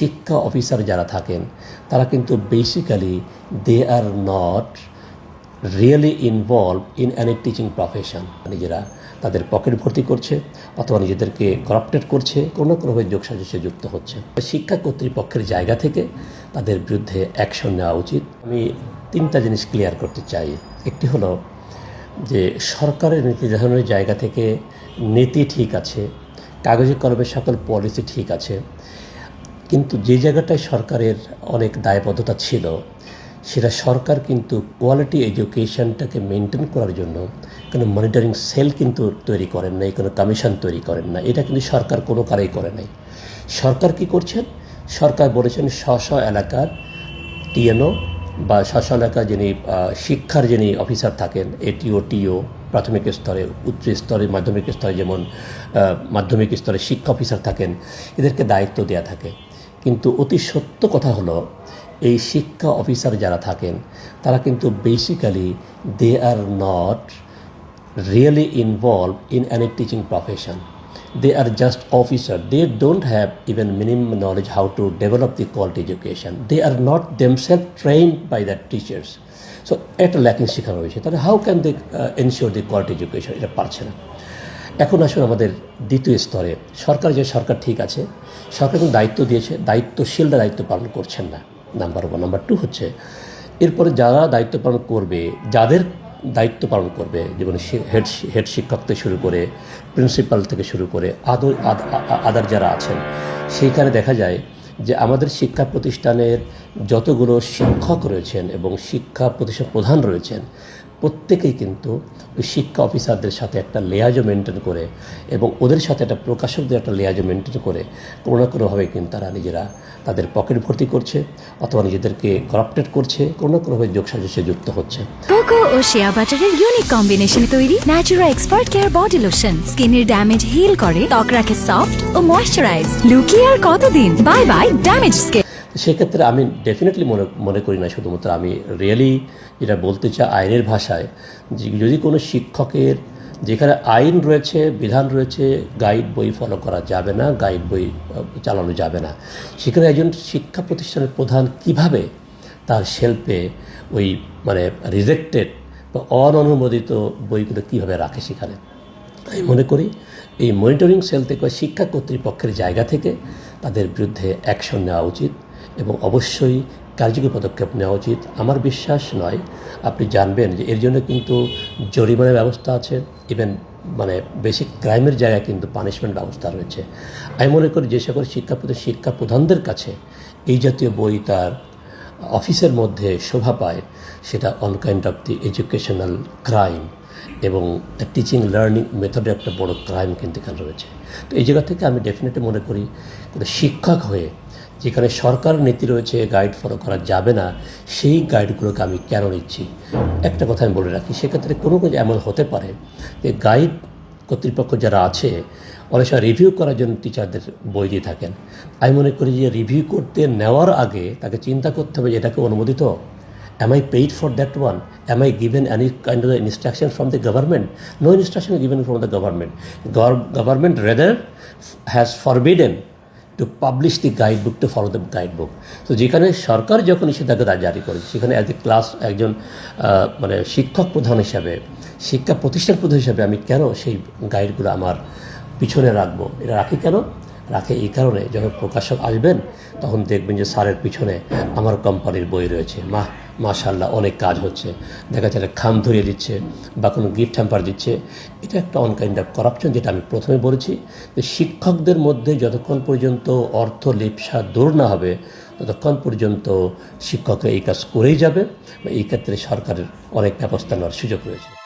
শিক্ষা অফিসার যারা থাকেন, তারা কিন্তু basically they are not really involve in any teaching profession নিজেরা তাদের পকেট ভর্তি করছে অথবা নিজেদেরকে করাপ্টেড করছে, কোনো না কোনোভাবে যোগসাজসে যুক্ত হচ্ছে। শিক্ষা কর্তৃপক্ষের জায়গা থেকে তাদের বিরুদ্ধে অ্যাকশন নেওয়া উচিত। আমি তিনটা জিনিস ক্লিয়ার করতে চাই। একটি হলো যে সরকারের নীতি নির্ধারণের জায়গা থেকে নীতি ঠিক আছে, কাগজে কলমে সকল পলিসি ঠিক আছে কিন্তু যে জায়গাটায় সরকারের অনেক দায়বদ্ধতা ছিল, সেটা সরকার কিন্তু কোয়ালিটি এডুকেশনটাকে মেনটেন করার জন্য কোনো মনিটরিং সেল কিন্তু তৈরি করেন নাই, কোনো কমিশন তৈরি করেন না এটা কিন্তু সরকার কোনো কারেই করে নাই। সরকার কি করছেন? সরকার বলেছেন স্ব স্ব এলাকার টিএনও বা স্ব এলাকার যিনি শিক্ষার যিনি অফিসার থাকেন, এটিও, টিও, প্রাথমিক স্তরে, উচ্চ স্তরে, মাধ্যমিক স্তরে যেমন মাধ্যমিক স্তরে শিক্ষা অফিসার থাকেন, এদেরকে দায়িত্ব দেওয়া থাকে। কিন্তু অতি সত্য কথা হলো, এই শিক্ষা অফিসার যারা থাকেন, তারা কিন্তু basically they are not really involve in any teaching profession they are just officer they don't have even minimum knowledge how to develop the quality education they are not themselves train by that teachers so এটা lacking শেখানো হয়েছে তাহলে how can they ensure the quality education এটা পারছে না। এখন আসুন আমাদের দ্বিতীয় স্তরে। সরকার যে সরকার ঠিক আছে, সরকার কিন্তু দায়িত্ব দিয়েছে, দায়িত্বশীলরা দায়িত্ব পালন করছেন না। নাম্বার ওয়ান নাম্বার টু হচ্ছে, এরপরে যারা দায়িত্ব পালন করবে, যাদের দায়িত্ব পালন করবে, যেমন হেড হেড শিক্ষক থেকে শুরু করে প্রিন্সিপাল থেকে শুরু করে আদর আদ- আদার যারা আছেন, সেইখানে দেখা যায় যে আমাদের শিক্ষা প্রতিষ্ঠানের যতগুলো শিক্ষক রয়েছেন এবং শিক্ষা প্রতিষ্ঠান প্রধান রয়েছেন প্রত্যেকেই কিন্তু ওই শিক্ষা অফিসারদের সাথে একটা লেয়াজও মেনটেন করে এবং ওদের সাথে একটা প্রকাশকদের একটা লেয়াজও মেনটেন করে কোনো না কোনোভাবে কিন্তু তারা নিজেরা তাদের পকেট ভর্তি করছে অথবা নিজেদেরকে করাপ্টেড করছে, কোনো না কোনোভাবে যোগসাজসে যুক্ত হচ্ছে। কোকো ও শেয়া বাটারের ইউনিক কম্বিনেশনে তৈরি Natura expert care body lotion স্কিনের ড্যামেজ হিল করে, ত্বক রাখে সফট ও ময়শ্চারাইজ লুকিয়ে আর কতদিন? বাই বাই ড্যামেজ স্কিন সেক্ষেত্রে আমি ডেফিনেটলি মনে মনে করি না শুধুমাত্র আমি রিয়েলি যেটা বলতে চাই আইনের ভাষায় যদি কোনো শিক্ষকের যেখানে আইন রয়েছে, বিধান রয়েছে গাইড বই ফলো করা যাবে না গাইড বই চালানো যাবে না, সেখানে একজন শিক্ষা প্রতিষ্ঠানের প্রধান কীভাবে তার শেল্পে ওই মানে রিজেক্টেড বা অন অননুমোদিত বইগুলো কীভাবে রাখে সেখানে? আমি মনে করি এই মনিটরিং সেল থেকে, শিক্ষা কর্তৃপক্ষের জায়গা থেকে তাদের বিরুদ্ধে অ্যাকশন নেওয়া উচিত। এবং অবশ্যই কার্যকরী পদক্ষেপ নেওয়া উচিত। আমার বিশ্বাস নয়, আপনি জানবেন যে এর জন্য কিন্তু জরিমানার ব্যবস্থা আছে ইভেন মানে বেসিক ক্রাইমের জায়গায় কিন্তু পানিশমেন্ট ব্যবস্থা রয়েছে। আমি মনে করি যে সকল শিক্ষা শিক্ষা প্রধানদের কাছে এই জাতীয় বই তার অফিসের মধ্যে শোভা পায়, সেটা on kind of the educational crime এবং টিচিং লার্নিং মেথডে একটা বড় ক্রাইম কিন্তু এখানে রয়েছে। তো এই জায়গা থেকে আমি ডেফিনেটলি মনে করি শিক্ষক হয়ে যেখানে সরকার নীতি রয়েছে গাইড ফলো করা যাবে না, সেই গাইডগুলোকে আমি কেন নিচ্ছি একটা কথা আমি বলে রাখি, সেক্ষেত্রে কোনো কিছু এমন হতে পারে যে গাইড কর্তৃপক্ষ যারা আছে, অনেক সময় রিভিউ করার জন্য টিচারদের বই দিয়ে থাকেন আমি মনে করি যে রিভিউ করতে নেওয়ার আগে তাকে চিন্তা করতে হবে যে এটাকে অনুমোদিত Am I paid for that one? Am given any kind of instruction from the government? No instruction given from the government. Gov- government rather has forbidden to guide book to follow the guide book তো যেখানে সরকার যখন নিষেধাজ্ঞা জারি করেছে, সেখানে as a class একজন মানে শিক্ষক প্রধান হিসাবে, শিক্ষা প্রতিষ্ঠান প্রধান হিসাবে আমি কেন সেই গাইডগুলো আমার পিছনে রাখব? এটা রাখি কেন? রাখে এই কারণে যখন প্রকাশক আসবেন, তখন দেখবেন যে স্যারের পিছনে আমার কোম্পানির বই রয়েছে। মা মাশাল্লাহ অনেক কাজ হচ্ছে। দেখা যাচ্ছে খাম ধরিয়ে দিচ্ছে বা কোনো গিফট হ্যাম্পার দিচ্ছে। এটা একটা অনকাইন্ড অফ করাপশন যেটা আমি প্রথমে বলেছি যে শিক্ষকদের মধ্যে যতক্ষণ পর্যন্ত অর্থ লিপসা দূর না হবে, ততক্ষণ পর্যন্ত শিক্ষকরা এই কাজ করেই যাবে বা এই ক্ষেত্রে সরকারের অনেক ব্যবস্থা নেওয়ার সুযোগ রয়েছে।